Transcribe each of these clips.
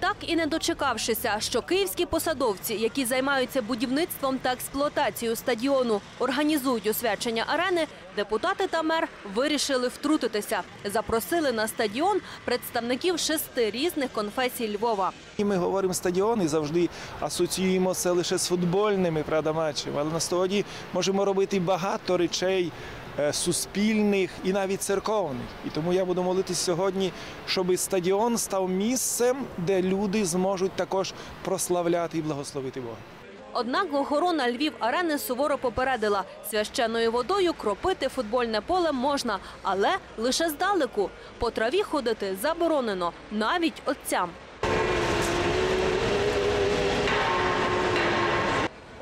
Так і не дочекавшися, що київські посадовці, які займаються будівництвом та експлуатацією стадіону, організують освячення арени, депутати та мер вирішили втрутитися. Запросили на стадіон представників шести різних конфесій Львова. Ми говоримо стадіон і завжди асоціюємо це лише з футбольними правда. Але насправді можемо робити багато речей суспільних і навіть церковних. І тому я буду молитися сьогодні, щоб стадіон став місцем, де люди зможуть також прославляти і благословити Бога. Однак охорона Львів арени суворо попередила, священною водою кропити футбольне поле можна, але лише здалеку. По траві ходити заборонено навіть отцям.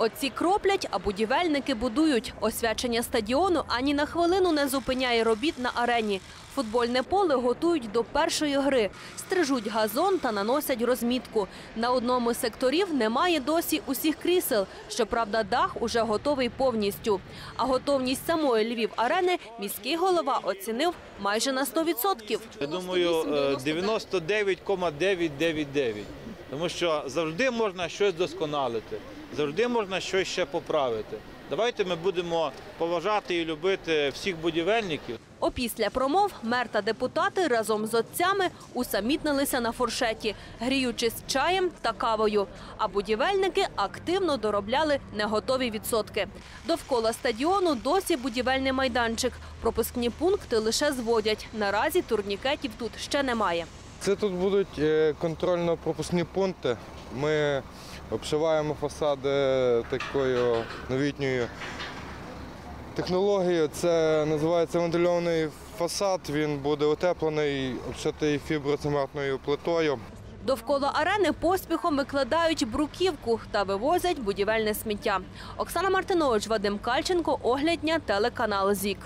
Отці кроплять, а будівельники будують. Освячення стадіону ані на хвилину не зупиняє робіт на арені. Футбольне поле готують до першої гри, стрижуть газон та наносять розмітку. На одному з секторів немає досі усіх крісел. Щоправда, дах уже готовий повністю. А готовність самої Львів арени міський голова оцінив майже на 100%. Я думаю, е, 99,999. Тому що завжди можна щось досконалити, завжди можна щось ще поправити. Давайте ми будемо поважати і любити всіх будівельників. Опісля промов мер та депутати разом з отцями усамітнилися на фуршеті, гріючись чаєм та кавою. А будівельники активно доробляли неготові відсотки. Довкола стадіону досі будівельний майданчик. Пропускні пункти лише зводять. Наразі турнікетів тут ще немає. Це тут будуть е, контрольно-пропускні пункти. Ми обшиваємо фасади такою новітньою технологією. Це називається вентильований фасад. Він буде утеплений, обшитий фіброцементною плитою. Довкола арени поспіхом викладають бруківку та вивозять будівельне сміття. Оксана Мартинович, Вадим Кальченко, Оглядня, телеканал ЗІК.